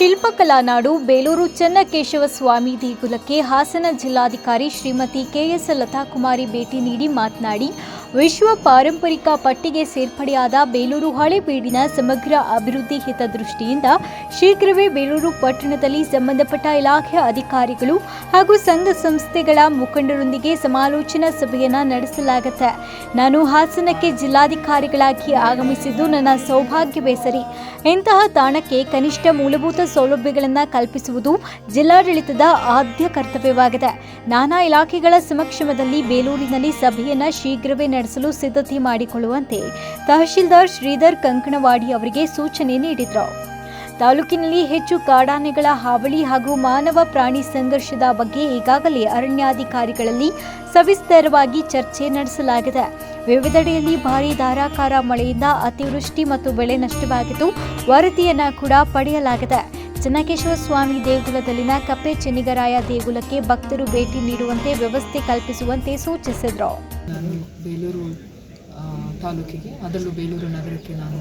ಶಿಲ್ಪಕಲಾ ನಾಡು ಬೇಲೂರು ಚನ್ನಕೇಶವ ಸ್ವಾಮಿ ದೇಗುಲಕ್ಕೆ ಹಾಸನ ಜಿಲ್ಲಾಧಿಕಾರಿ ಶ್ರೀಮತಿ ಕೆಎಸ್ ಲತಾಕುಮಾರಿ ಭೇಟಿ ನೀಡಿ ಮಾತನಾಡಿ, ವಿಶ್ವ ಪಾರಂಪರಿಕ ಪಟ್ಟಿಗೆ ಸೇರ್ಪಡೆಯಾದ ಬೇಲೂರು ಹಳೆಬೀಡಿನ ಸಮಗ್ರ ಅಭಿವೃದ್ಧಿ ಹಿತದೃಷ್ಟಿಯಿಂದ ಶೀಘ್ರವೇ ಬೇಲೂರು ಪಟ್ಟಣದಲ್ಲಿ ಸಂಬಂಧಪಟ್ಟ ಇಲಾಖೆ ಅಧಿಕಾರಿಗಳು ಹಾಗೂ ಸಂಘ ಸಂಸ್ಥೆಗಳ ಮುಖಂಡರೊಂದಿಗೆ ಸಮಾಲೋಚನಾ ಸಭೆಯನ್ನು ನಡೆಸಲಾಗುತ್ತೆ. ನಾನು ಹಾಸನಕ್ಕೆ ಜಿಲ್ಲಾಧಿಕಾರಿಗಳಾಗಿ ಆಗಮಿಸಿದ್ದು ನನ್ನ ಸೌಭಾಗ್ಯವೇ ಸರಿ. ಇಂತಹ ತಾಣಕ್ಕೆ ಕನಿಷ್ಠ ಮೂಲಭೂತ ಸೌಲಭ್ಯಗಳನ್ನು ಕಲ್ಪಿಸುವುದು ಜಿಲ್ಲಾಡಳಿತದ ಆದ್ಯ ಕರ್ತವ್ಯವಾಗಿದೆ. ನಾನಾ ಇಲಾಖೆಗಳ ಸಮಕ್ಷಮದಲ್ಲಿ ಬೇಲೂರಿನಲ್ಲಿ ಸಭೆಯನ್ನು ಶೀಘ್ರವೇ ನಡೆಸಲು ಸಿದ್ಧತೆ ಮಾಡಿಕೊಳ್ಳುವಂತೆ ತಹಶೀಲ್ದಾರ್ ಶ್ರೀಧರ್ ಕಂಕಣವಾಡಿ ಅವರಿಗೆ ಸೂಚನೆ ನೀಡಿದರು. ತಾಲೂಕಿನಲ್ಲಿ ಹೆಚ್ಚು ಕಾಡಾನೆಗಳ ಹಾವಳಿ ಹಾಗೂ ಮಾನವ ಪ್ರಾಣಿ ಸಂಘರ್ಷದ ಬಗ್ಗೆ ಈಗಾಗಲೇ ಅರಣ್ಯಾಧಿಕಾರಿಗಳಲ್ಲಿ ಸವಿಸ್ತರವಾಗಿ ಚರ್ಚೆ ನಡೆಸಲಾಗಿದೆ. ವಿವಿಧೆಡೆಯಲ್ಲಿ ಭಾರೀ ಧಾರಾಕಾರ ಮಳೆಯಿಂದ ಅತಿವೃಷ್ಟಿ ಮತ್ತು ಬೆಳೆ ನಷ್ಟವಾಗಿದ್ದು, ವರದಿಯನ್ನು ಕೂಡ ಪಡೆಯಲಾಗಿದೆ. ಚೆನ್ನಕೇಶವ ಸ್ವಾಮಿ ದೇಗುಲದಲ್ಲಿನ ಕಪ್ಪೆ ಚೆನ್ನಿಗರಾಯ ದೇಗುಲಕ್ಕೆ ಭಕ್ತರು ಭೇಟಿ ನೀಡುವಂತೆ ವ್ಯವಸ್ಥೆ ಕಲ್ಪಿಸುವಂತೆ ಸೂಚಿಸಿದರು. ನಾನು ಬೇಲೂರು ತಾಲೂಕಿಗೆ, ಅದರಲ್ಲೂ ಬೇಲೂರು ನಗರಕ್ಕೆ ನಾನು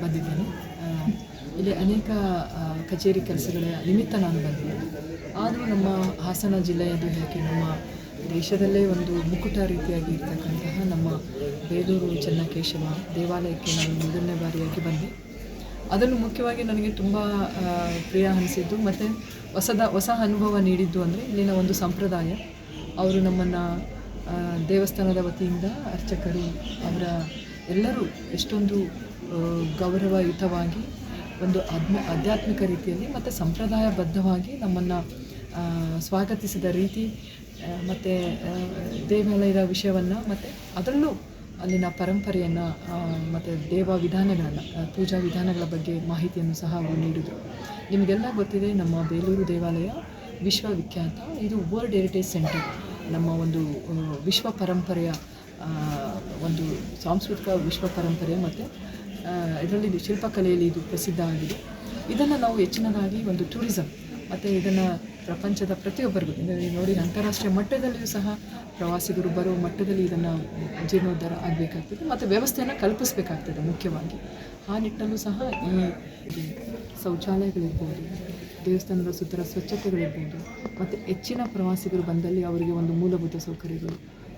ಬಂದಿದ್ದೇನೆ. ಇಲ್ಲಿ ಅನೇಕ ಕಚೇರಿ ಕೆಲಸಗಳ ನಿಮಿತ್ತ ನಾನು ಬಂದಿದ್ದೇನೆ ಆದರೂ ನಮ್ಮ ಹಾಸನ ಜಿಲ್ಲೆಯದು ಹೇಗೆ ನಮ್ಮ ದೇಶದಲ್ಲೇ ಒಂದು ಮುಕುಟ ರೀತಿಯಾಗಿ ಇರ್ತಕ್ಕಂತಹ ನಮ್ಮ ಬೇಲೂರು ಚೆನ್ನಕೇಶವ ದೇವಾಲಯಕ್ಕೆ ನಾನು ಮೊದಲನೇ ಬಾರಿಯಾಗಿ ಬಂದೆ. ಅದನ್ನು ಮುಖ್ಯವಾಗಿ ನನಗೆ ತುಂಬ ಪ್ರಿಯ ಅನಿಸಿದ್ದು. ಮತ್ತು ಹೊಸದ, ಹೊಸ ಅನುಭವ ನೀಡಿದ್ದು ಅಂದರೆ ಇಲ್ಲಿನ ಒಂದು ಸಂಪ್ರದಾಯ. ಅವರು ನಮ್ಮನ್ನು ದೇವಸ್ಥಾನದ ವತಿಯಿಂದ ಅರ್ಚಕರು, ಅವರ ಎಲ್ಲರೂ ಎಷ್ಟೊಂದು ಗೌರವಯುತವಾಗಿ ಒಂದು ಆಧ್ಮ ಆಧ್ಯಾತ್ಮಿಕ ರೀತಿಯಲ್ಲಿ ಮತ್ತು ಸಂಪ್ರದಾಯಬದ್ಧವಾಗಿ ನಮ್ಮನ್ನು ಸ್ವಾಗತಿಸಿದ ರೀತಿ ಮತ್ತು ದೇವಾಲಯದ ವಿಷಯವನ್ನು ಮತ್ತು ಅದರಲ್ಲೂ ಅಲ್ಲಿನ ಪರಂಪರೆಯನ್ನು ಮತ್ತು ದೇವ ವಿಧಾನಗಳನ್ನು ಪೂಜಾ ವಿಧಾನಗಳ ಬಗ್ಗೆ ಮಾಹಿತಿಯನ್ನು ಸಹ ಅವರು ನೀಡಿದರು. ನಿಮಗೆಲ್ಲ ಗೊತ್ತಿದೆ, ನಮ್ಮ ಬೇಲೂರು ದೇವಾಲಯ ವಿಶ್ವವಿಖ್ಯಾತ. ಇದು ವರ್ಲ್ಡ್ ಹೆರಿಟೇಜ್ ಸೆಂಟರ್ ನಮ್ಮ ಒಂದು ವಿಶ್ವ ಪರಂಪರೆಯ ಒಂದು ಸಾಂಸ್ಕೃತಿಕ ವಿಶ್ವ ಪರಂಪರೆ ಮತ್ತು ಇದರಲ್ಲಿ ಇದು ಶಿಲ್ಪಕಲೆಯಲ್ಲಿ ಇದು ಪ್ರಸಿದ್ಧ ಆಗಿದೆ. ಇದನ್ನು ನಾವು ಹೆಚ್ಚಿನದಾಗಿ ಒಂದು ಟೂರಿಸಮ್ ಮತ್ತು ಇದನ್ನು ಪ್ರಪಂಚದ ಪ್ರತಿಯೊಬ್ಬರಿಗೂ, ಅಂದರೆ ನೋಡಿ ಅಂತಾರಾಷ್ಟ್ರೀಯ ಮಟ್ಟದಲ್ಲಿಯೂ ಸಹ ಪ್ರವಾಸಿಗರು ಬರೋ ಮಟ್ಟದಲ್ಲಿ ಇದನ್ನು ಜೀರ್ಣೋದ್ಧಾರ ಆಗಬೇಕಾಗ್ತದೆ, ಮತ್ತು ವ್ಯವಸ್ಥೆಯನ್ನು ಕಲ್ಪಿಸಬೇಕಾಗ್ತದೆ ಮುಖ್ಯವಾಗಿ. ಆ ನಿಟ್ಟಲ್ಲೂ ಸಹ ಈ ಶೌಚಾಲಯಗಳಿರ್ಬೋದು ದೇವಸ್ಥಾನದ ಸುತ್ತರ ಸ್ವಚ್ಛತೆಗಳಿರ್ಬೋದು, ಮತ್ತು ಹೆಚ್ಚಿನ ಪ್ರವಾಸಿಗರು ಬಂದಲ್ಲಿ ಅವರಿಗೆ ಒಂದು ಮೂಲಭೂತ ಸೌಕರ್ಯಗಳು,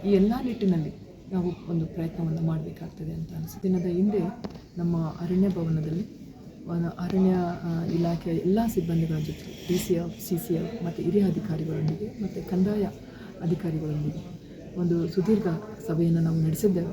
ಈ ಎಲ್ಲ ನಿಟ್ಟಿನಲ್ಲಿ ನಾವು ಒಂದು ಪ್ರಯತ್ನವನ್ನು ಮಾಡಬೇಕಾಗ್ತದೆ ಅಂತ ಅನಿಸುತ್ತೆ. ದಿನದ ಹಿಂದೆ ನಮ್ಮ ಅರಣ್ಯ ಭವನದಲ್ಲಿ ಒಂದು ಅರಣ್ಯ ಇಲಾಖೆಯ ಎಲ್ಲ ಸಿಬ್ಬಂದಿಗಳ ಜೊತೆ D C F C C F ಮತ್ತು ಹಿರಿಯ ಅಧಿಕಾರಿಗಳೊಂದಿಗೆ ಮತ್ತು ಕಂದಾಯ ಅಧಿಕಾರಿಗಳೊಂದಿಗೆ ಒಂದು ಸುದೀರ್ಘ ಸಭೆಯನ್ನು ನಾವು ನಡೆಸಿದ್ದೇವೆ.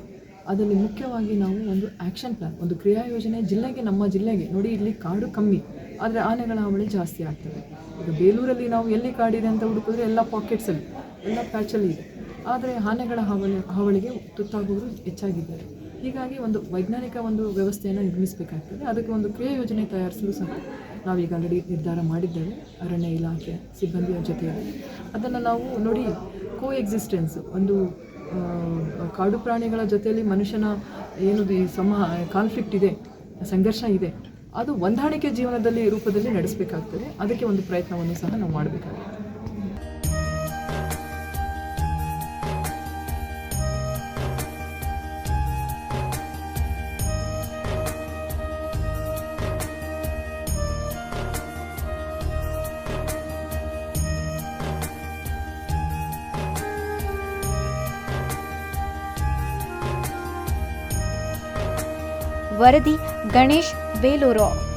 ಅದರಲ್ಲಿ ಮುಖ್ಯವಾಗಿ ನಾವು ಒಂದು ಆ್ಯಕ್ಷನ್ ಪ್ಲಾನ್ ಒಂದು ಕ್ರಿಯಾ ಯೋಜನೆ ಜಿಲ್ಲೆಗೆ, ನಮ್ಮ ಜಿಲ್ಲೆಗೆ ನೋಡಿ ಇಲ್ಲಿ ಕಾಡು ಕಮ್ಮಿ, ಆದರೆ ಆನೆಗಳ ಹಾವಳಿ ಜಾಸ್ತಿ ಆಗ್ತದೆ. ಈಗ ಬೇಲೂರಲ್ಲಿ ನಾವು ಎಲ್ಲಿ ಕಾಡಿದೆ ಅಂತ ಹುಡುಕಿದ್ರೆ ಎಲ್ಲ ಪಾಕೆಟ್ಸಲ್ಲಿ ಎಲ್ಲ ಪ್ಯಾಚಲ್ಲಿ ಇದೆ. ಆದರೆ ಆನೆಗಳ ಹಾವಳಿ, ಹಾವಳಿಗೆ ತುತ್ತಾಗುವವರು ಹೆಚ್ಚಾಗಿದ್ದಾರೆ. ಹೀಗಾಗಿ ಒಂದು ವೈಜ್ಞಾನಿಕ ಒಂದು ವ್ಯವಸ್ಥೆಯನ್ನು ನಿರ್ಮಿಸಬೇಕಾಗ್ತದೆ. ಅದಕ್ಕೆ ಒಂದು ಕ್ರಿಯಾ ಯೋಜನೆ ತಯಾರಿಸಲು ಸಹ ನಾವೀಗ ಆಲ್ರೆಡಿ ನಿರ್ಧಾರ ಮಾಡಿದ್ದೇವೆ. ಅರಣ್ಯ ಇಲಾಖೆ ಸಿಬ್ಬಂದಿಯ ಜೊತೆಯಲ್ಲಿ. ಅದನ್ನು ನಾವು ನೋಡಿ ಕೋ ಎಕ್ಸಿಸ್ಟೆನ್ಸ್ ಒಂದು ಕಾಡು ಪ್ರಾಣಿಗಳ ಜೊತೆಯಲ್ಲಿ ಮನುಷ್ಯನ ಏನು ಈ ಸಮ ಕಾನ್ಫ್ಲಿಕ್ಟ್ ಇದೆ, ಸಂಘರ್ಷ ಇದೆ, ಅದು ಹೊಂದಾಣಿಕೆ ಜೀವನದಲ್ಲಿ ರೂಪದಲ್ಲಿ ನಡೆಸಬೇಕಾಗ್ತದೆ. ಅದಕ್ಕೆ ಒಂದು ಪ್ರಯತ್ನವನ್ನು ಸಹ ನಾವು ಮಾಡಬೇಕಾಗುತ್ತೆ ವರದಿ ಗಣೇಶ್ ಬೇಲೂರು.